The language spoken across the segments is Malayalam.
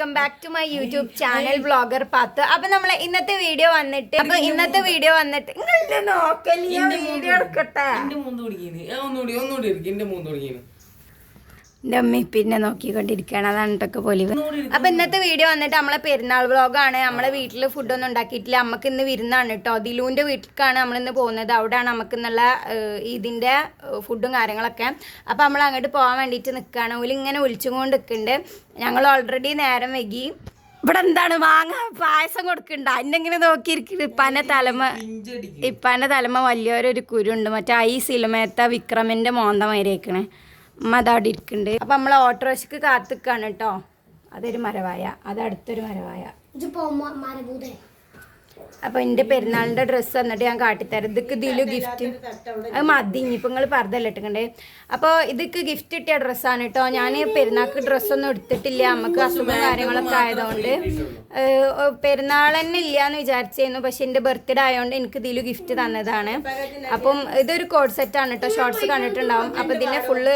Welcome back to my YouTube channel blogger path അപ്പൊ നമ്മളെ ഇന്നത്തെ വീഡിയോ വന്നിട്ട് അപ്പൊ ഇന്നത്തെ വീഡിയോ വന്നിട്ട് നിങ്ങളുടെ നോക്കലിയ വീഡിയോ എടുക്കട്ടെ? എന്റെ മൂന്ന് കുടിക്കുന്നു ഒന്നുകൂടി ഒന്നുകൂടി എടുക്കും എന്റെ മൂന്ന് കുടിക്കുന്നു എന്റെ അമ്മ പിന്നെ നോക്കിക്കൊണ്ടിരിക്കുകയാണ്. അതാണ് ഇട്ടൊക്കെ പൊലിവ്. അപ്പൊ ഇന്നത്തെ വീഡിയോ വന്നിട്ട് നമ്മളെ പെരുന്നാൾ വ്ളോഗാണ്. നമ്മളെ വീട്ടിൽ ഫുഡൊന്നും ഉണ്ടാക്കിയിട്ടില്ല. നമുക്ക് ഇന്ന് വിരുന്നാണ് കേട്ടോ ദിലുവിന്റെ വീട്ടിലേക്കാണ് നമ്മൾ ഇന്ന് പോകുന്നത്. അവിടെയാണ് നമുക്ക് ഇന്നുള്ള ഇതിന്റെ ഫുഡും കാര്യങ്ങളൊക്കെ. അപ്പൊ നമ്മൾ അങ്ങോട്ട് പോകാൻ വേണ്ടിയിട്ട് നിൽക്കുകയാണ് ഓൽ ഇങ്ങനെ വിളിച്ചുകൊണ്ട് നിൽക്കുന്നുണ്ട് ഞങ്ങൾ ഓൾറെഡി നേരം വൈകി. ഇവിടെ എന്താണ്? വാങ്ങ പായസം കൊടുക്കണ്ട? എന്നെങ്ങനെ നോക്കിയിരിക്കുന്നു ഇപ്പാന്റെ തലമ ഇപ്പാന്റെ തലമ വലിയൊരു കുരുണ്ട്. മറ്റേ ഈ സിനിമയത്തെ വിക്രമിന്റെ മോന്ത മാരിയേക്കണേ അതവിടെ ഇരിക്കുന്നുണ്ട്. അപ്പൊ നമ്മളെ ഓട്ടോറിക്ഷക്ക് കാത്തിക്കാണ് കേട്ടോ. അതൊരു മരവായ. അത് അടുത്തൊരു മരവായ. അപ്പൊ എന്റെ പെരുന്നാളിന്റെ ഡ്രസ്സ് എന്നിട്ട് ഞാൻ കാട്ടിത്തരാം. ഇതൊക്കെ ഇതിലു ഗിഫ്റ്റ് അത് മതി. ഇനിയിപ്പൊ നിങ്ങൾ പറഞ്ഞല്ലേ ഇട്ടിക്കണ്ടേ? അപ്പോൾ ഇതൊക്കെ ഗിഫ്റ്റ് കിട്ടിയ ഡ്രസ്സാണ് കേട്ടോ ഞാൻ പെരുന്നാൾക്ക് ഡ്രസ്സൊന്നും എടുത്തിട്ടില്ല. നമുക്ക് അസുഖം കാര്യങ്ങളൊക്കെ ആയതുകൊണ്ട്. പെരുന്നാൾ തന്നെ ഇല്ല എന്ന് വിചാരിച്ചിരുന്നു പക്ഷെ എന്റെ ബർത്ത്ഡേ ആയതുകൊണ്ട് എനിക്ക് ഇതിൽ ഗിഫ്റ്റ് തന്നതാണ്. അപ്പം ഇതൊരു കോഡ് ആണ് കേട്ടോ ഷോർട്സ് കണ്ടിട്ടുണ്ടാവും. അപ്പോൾ ഇതിനെ ഫുള്ള്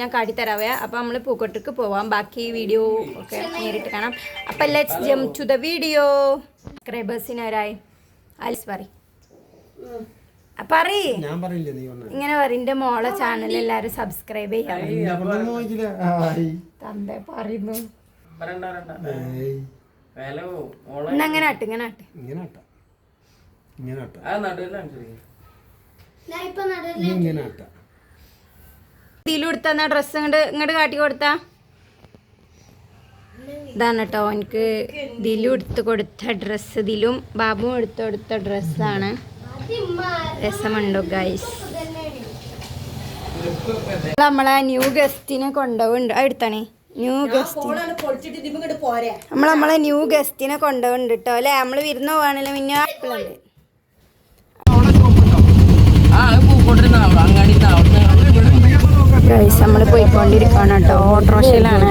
ഞാൻ കാട്ടിത്തരാവേ അപ്പോൾ നമ്മൾ പൂക്കോട്ടേക്ക് പോവാം. ബാക്കി വീഡിയോ ഒക്കെ നേരിട്ട് കാണാം. അപ്പം let's jump to the video സബ്സ്ക്രൈബേഴ്സിനൊരായി sorry പറ പറയ്. ഞാൻ പറയില്ല നീ ഇങ്ങനെ പറയും. എന്റെ മോളെ ചാനൽ എല്ലാരും സബ്സ്ക്രൈബ് ചെയ്യാം. തന്തേ പറയുന്നു. ഇങ്ങനെ ആട്ട്. ഇങ്ങനെ ആട്ട. ഇങ്ങനെ ആട്ട. ഇങ്ങനെ ആട്ട. ഇതിലും എടുത്ത ഡ്രസ്സ് ഇങ്ങോട്ട് ഇങ്ങോട്ട് കാട്ടി കൊടുത്താ? ഇതാണ് കേട്ടോ എനിക്ക് ദിലു എടുത്ത് കൊടുത്ത ഡ്രസ്സ് ദിലും ബാബു എടുത്ത് കൊടുത്ത ഡ്രസ്സാണ് രസമുണ്ടോ ഗൈസ് നമ്മളെ ന്യൂ ഗസ്റ്റിനെ കൊണ്ടുപോകുന്നുണ്ട് എടുത്താണേ. ന്യൂ ഗസ്റ്റ് നമ്മൾ നമ്മളെ ന്യൂ ഗസ്റ്റിനെ കൊണ്ടുപോകുന്നുണ്ട് കേട്ടോ അല്ലേ? നമ്മൾ വിരുന്ന് പോവാണല്ലോ പിന്നെ ആപ്പിളുണ്ട്. ഗൈസ് നമ്മൾ പോയിക്കൊണ്ടിരിക്കുകയാണ് കേട്ടോ ഓട്ടോറിക്ഷയിലാണ്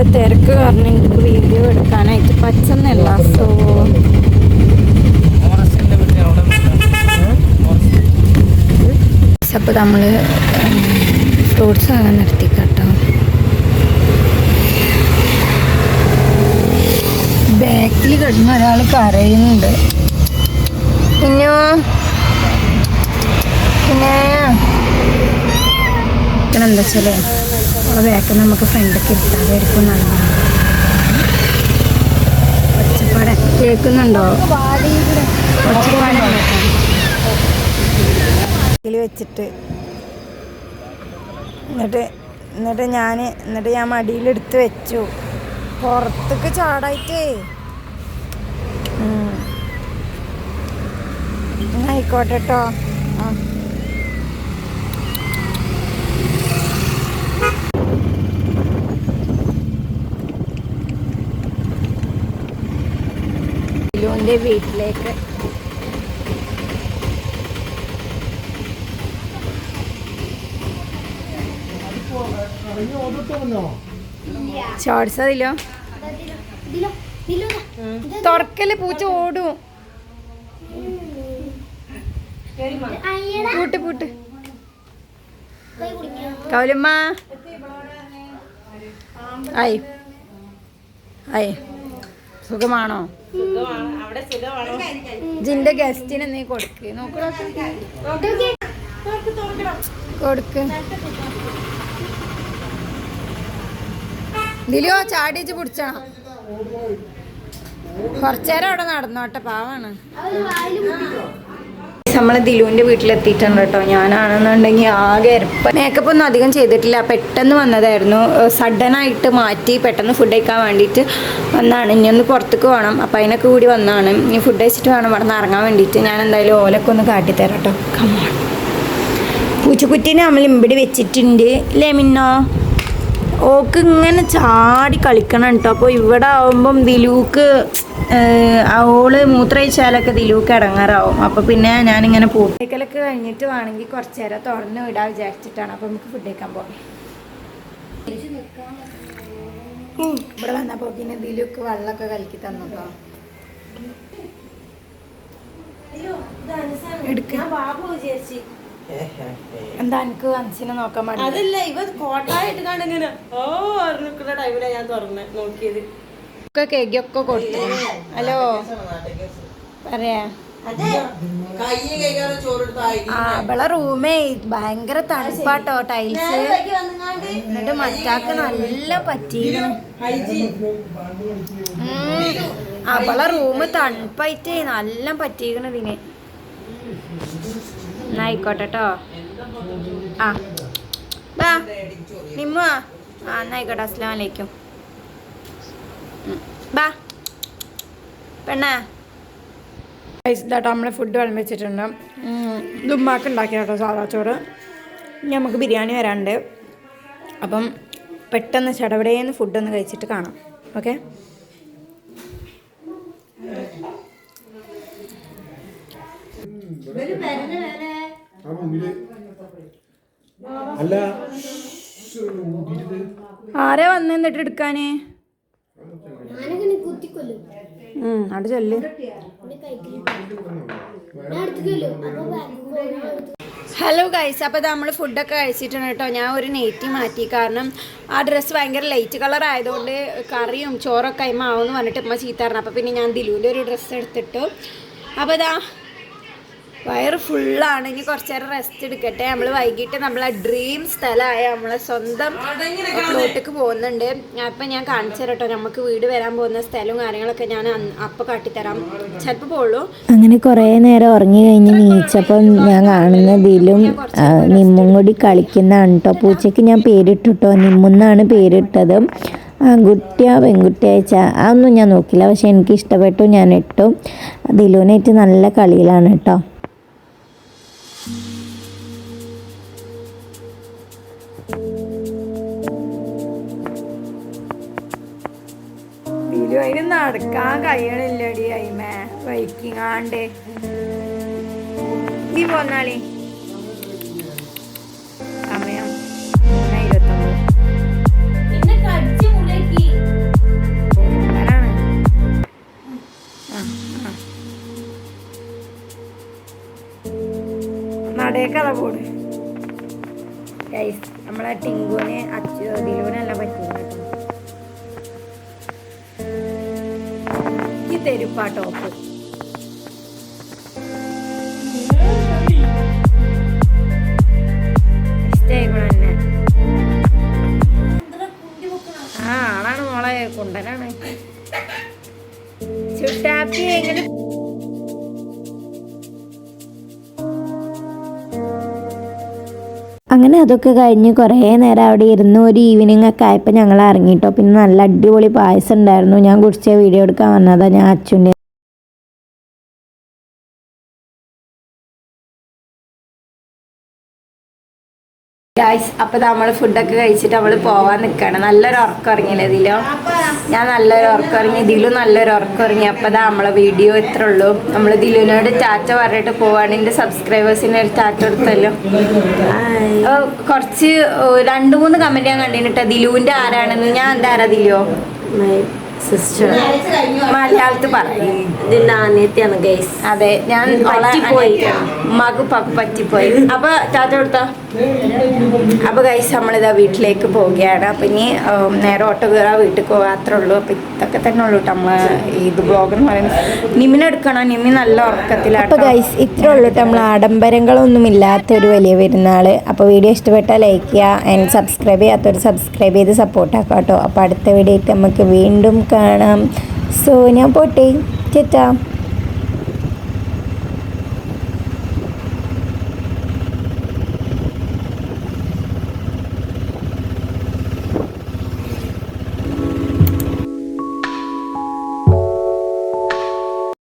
ഇവിടെ തിരക്ക് കാരണം എനിക്ക് വീഡിയോ എടുക്കാനായിട്ട് പറ്റുന്നില്ല സോ അപ്പോൾ നമ്മൾ ഫ്രൂട്ട്സ് വാങ്ങാൻ നിർത്തി കേട്ടോ ബാക്കിൽ കിടന്ന് ഒരാൾ കരയുന്നുണ്ട്. പിന്നെ എന്താ വെച്ചാലേ അവളെ ബാക്കിൽ നമുക്ക് ഫ്രണ്ടൊക്കെ ഇരുത്താതായിരിക്കും നല്ലതാണ്. ഒച്ചപ്പാട്. കേൾക്കുന്നുണ്ടോ? ഒച്ചപ്പാട് വെച്ചിട്ട്. എന്നിട്ട് എന്നിട്ട് ഞാൻ എന്നിട്ട് ഞാൻ മടിയിലെടുത്ത് വെച്ചു. പുറത്തേക്ക് ചാടായിട്ടേ. ആയിക്കോട്ടെ കേട്ടോ ആ. ലുവിന്റെ വീട്ടിലേക്ക്. ഷോർട്സ് അതിലോ? തുറക്കൽ പൂച്ച ഓടും. പൂട്ട് പൂട്ട്. കൗലമ്മ. ആയി. ആയി. സുഖമാണോ? ജിന്റെ ഗസ്റ്റിന് നീ കൊടുക്ക്. കൊടുക്ക്. ദിലോ ചാടിച്ച് പിടിച്ചണം. കുറച്ചേരം അവിടെ നടന്നോട്ടെ പാവാണ്. നമ്മൾ ദിലുവിന്റെ വീട്ടിലെത്തിയിട്ടുണ്ട് കേട്ടോ. ഞാനാണെന്നുണ്ടെങ്കിൽ ആകെ ഇരപ്പം മേക്കപ്പ് ഒന്നും അധികം ചെയ്തിട്ടില്ല. പെട്ടെന്ന് വന്നതായിരുന്നു. സഡനായിട്ട് മാറ്റി പെട്ടെന്ന് ഫുഡ് കഴിക്കാൻ വേണ്ടിയിട്ട് വന്നാണ്. ഇനി ഒന്ന് പുറത്തേക്ക് വേണം അപ്പം അതിനൊക്കെ കൂടി വന്നാണ്. ഇനി ഫുഡ് കഴിച്ചിട്ട് വേണം ഇവിടെ നിന്ന് ഇറങ്ങാൻ വേണ്ടിയിട്ട്. ഞാൻ എന്തായാലും ഓലൊക്കെ ഒന്ന് കാട്ടിത്തരാം കേട്ടോ. കമ്മോൺ പൂച്ചക്കുറ്റീനെ നമ്മൾ ഇമ്പിടി വെച്ചിട്ടുണ്ട്. അല്ലേ മിന്നോ? ഓക്ക് ഇങ്ങനെ ചാടി കളിക്കണം കേട്ടോ. അപ്പോൾ ഇവിടെ ആവുമ്പം ദിലൂക്ക് ഓൾ മൂത്രയിച്ചാലൊക്കെ ദിലൂക്ക് ഇടങ്ങാറാവും. അപ്പോൾ പിന്നെ ഞാനിങ്ങനെ പൂട്ടിക്കലൊക്കെ കഴിഞ്ഞിട്ട് വേണമെങ്കിൽ കുറച്ച് നേരം തുറന്ന് വിടാൻ വിചാരിച്ചിട്ടാണ്. അപ്പോൾ നമുക്ക് ഫുഡ് കഴിക്കാൻ പോകാം ഇവിടെ വന്നപ്പോൾ പിന്നെ ദിലൂക്ക് വെള്ളമൊക്കെ കലക്കി തന്നോ എന്താ എനിക്ക് അൻസിനെ നോക്കാൻ വേണ്ടി അതല്ല ഇവ കോട്ടായിട്ട് കാണിങ്ങനെ ഓ ടൈമിലാണ് ഞാൻ തുറന്ന് നോക്കിയത്. ഒക്കെ കേക്കൊക്കെ കൊടുത്തു. ഹലോ? പറയാ. ആ ഇവളെ റൂമേ ഭയങ്കര തണുപ്പാട്ടോ ടൈൽസ് എന്നിട്ട് മറ്റാക്ക് നല്ല പറ്റിയിരുന്നു അവളെ റൂം തണുപ്പായിട്ട് നല്ല പറ്റിയിരിക്കണ ഇതിന്. എന്നാ ആയിക്കോട്ടെ ട്ടോ. ആ. ബാ. നിമ്മ. ആ എന്നായിക്കോട്ടെ അസ്ലാം വലൈക്കും. ബാ. പെണ്ണേ. ഇതാട്ടോ നമ്മൾ ഫുഡ് വിളമ്പിച്ചിട്ടുണ്ട്. ഇത് ഉമ്മാക്ക് ഉണ്ടാക്കിയ കേട്ടോ സാധാ ചോറ്. ഇനി നമുക്ക് ബിരിയാണി വരാണ്ട് അപ്പം പെട്ടെന്ന് ചടപടേന്ന് ഫുഡൊന്ന് കഴിച്ചിട്ട് കാണാം. ഓക്കെ ആരാ വന്നിട്ട് എടുക്കാനേ? അവിടെ ചെല്ല്. ഹലോ ഗൈസ് അപ്പോൾ നമ്മൾ ഫുഡൊക്കെ കഴിച്ചിട്ടുണ്ട് കേട്ടോ. ഞാൻ ഒരു നെറ്റി മാറ്റി. കാരണം ആ ഡ്രസ്സ് ഭയങ്കര ലൈറ്റ് കളർ ആയതുകൊണ്ട് കറിയും ചോറൊക്കെ അയ്മാവെന്ന് പറഞ്ഞിട്ട് ഉമ്മ ചീത്ത പറഞ്ഞു. അപ്പോൾ പിന്നെ ഞാൻ ദിലുവിന്റെ ഒരു ഡ്രസ്സ് എടുത്തിട്ടു. അപ്പോൾ ഇതാ വയറ് ഫുള്ളാണ് ഇനി കുറച്ച് നേരം റെസ്റ്റ് എടുക്കട്ടെ. നമ്മൾ വൈകിട്ട് നമ്മളെ ഡ്രീം സ്ഥലമായ നമ്മളെ സ്വന്തം വീട്ടിലേക്ക് പോകുന്നുണ്ട്. അപ്പം ഞാൻ കാണിച്ചു തരട്ടോ നമുക്ക് വീട് വരാൻ പോകുന്ന സ്ഥലവും കാര്യങ്ങളൊക്കെ ഞാൻ അപ്പം കാട്ടിത്തരാം. ചിലപ്പോൾ പോകുള്ളൂ അങ്ങനെ കുറേ നേരം ഉറങ്ങി കഴിഞ്ഞ് നീച്ചപ്പം ഞാൻ കാണുന്നതിലും നിമ്മും കൂടി കളിക്കുന്നതാണ് കേട്ടോ പൂച്ചയ്ക്ക് ഞാൻ പേരിട്ടിട്ടോ നിമ്മെന്നാണ് പേരിട്ടത്. ആൺകുട്ടിയോ പെൺകുട്ടിയോ വെച്ചാൽ അതൊന്നും ഞാൻ നോക്കില്ല. പക്ഷെ എനിക്ക് ഇഷ്ടപ്പെട്ടു ഞാൻ ഇട്ടു. ദിലുവിനായിട്ട് നല്ല കളിയിലാണ് കേട്ടോ അതിന് നടക്കാൻ കഴിയണില്ലടി അയിമേ. വൈക്കിങ്ങാണ്ട് നീ പോന്നാളി സമയം. നടേക്കഥ നമ്മളെ ടിങ്കുവിനെ അച്ചു ദിലുവിനല്ല പറ്റിയത്? കേട്ടോ ആ ടോപ്പ് ആ ആളാണ് മോളെ കുണ്ടനാണ്. ചുട്ടാപ്പി എങ്ങനെ അങ്ങനെ അതൊക്കെ കഴിഞ്ഞ് കുറേ നേരം അവിടെ ഇരുന്ന് ഒരു ഈവനിങ് ഒക്കെ ആയപ്പോൾ ഞങ്ങൾ ഇറങ്ങിയിട്ടോ പിന്നെ നല്ല അടിപൊളി പായസം ഉണ്ടായിരുന്നു. ഞാൻ കുടിച്ച വീഡിയോ എടുക്കാൻ വന്നതാണ് ഞാൻ അച്ഛന്റെ ഗായ്സ് അപ്പൊ നമ്മൾ ഫുഡൊക്കെ കഴിച്ചിട്ട് അവൾ പോവാൻ നിക്കാണ്. നല്ലൊരു ഉറക്കം ഇറങ്ങിയില്ല ഇതിലോ? ഞാൻ നല്ലൊരു ഉറക്കം ഇറങ്ങി ഇതിലും നല്ലൊരു ഉറക്കം ഇറങ്ങി. നമ്മളെ വീഡിയോ ഇത്ര ഉള്ളൂ. നമ്മൾ ദിലുവിനോട് ടാറ്റ പറഞ്ഞിട്ട് പോവാണ്. എന്റെ സബ്സ്ക്രൈബേഴ്സിന് ഒരു ടാറ്റ എടുത്തല്ലോ കൊറച്ച് രണ്ട് മൂന്ന് കമന്റ് ഞാൻ കണ്ടിട്ട് ദിലുവിന്റെ ആരാണെന്ന്. ഞാൻ എന്താ ആരാ സിസ്റ്റർ പറയും. ഇതിന്റെ അനിയത്തിയാണ് ഗൈസ് അതെ ഞാൻ പറ്റിപ്പോയി. പ- പറ്റിപ്പോയി. അപ്പൊ ചാച്ച കൊടുത്തോ? അപ്പൊ കഴിച്ച് നമ്മളിതാ വീട്ടിലേക്ക് പോവുകയാണ്. അപ്പൊ ഇനി നേരെ ഓട്ടോ കയറാ വീട്ടിൽ പോകാത്ര ഉള്ളൂ. അപ്പൊ ഇതൊക്കെ തന്നെ ഉള്ളൂ കേട്ടോ നമ്മളെ ഇത് ബ്ലോഗ് എന്ന് പറയുന്നത്. നിമിനെടുക്കണം നിമി നല്ല ഉറക്കത്തിലാണ് അപ്പോൾ ഗൈസ് ഇത്രേ ഉള്ളൂ കേട്ടോ നമ്മൾ ആഡംബരങ്ങളൊന്നും ഇല്ലാത്തൊരു വലിയ പെരുന്നാൾ അപ്പോൾ വീഡിയോ ഇഷ്ടപ്പെട്ടാൽ ലൈക്ക് ചെയ്യുക ആൻഡ് സബ്സ്ക്രൈബ് ചെയ്യാത്തവർ സബ്സ്ക്രൈബ് ചെയ്ത് സപ്പോർട്ട് ആക്കാം കേട്ടോ അപ്പോൾ അടുത്ത വീഡിയോ നമുക്ക് വീണ്ടും കാണാം. സോ ഞാൻ പോട്ടെ. ചേട്ടാ.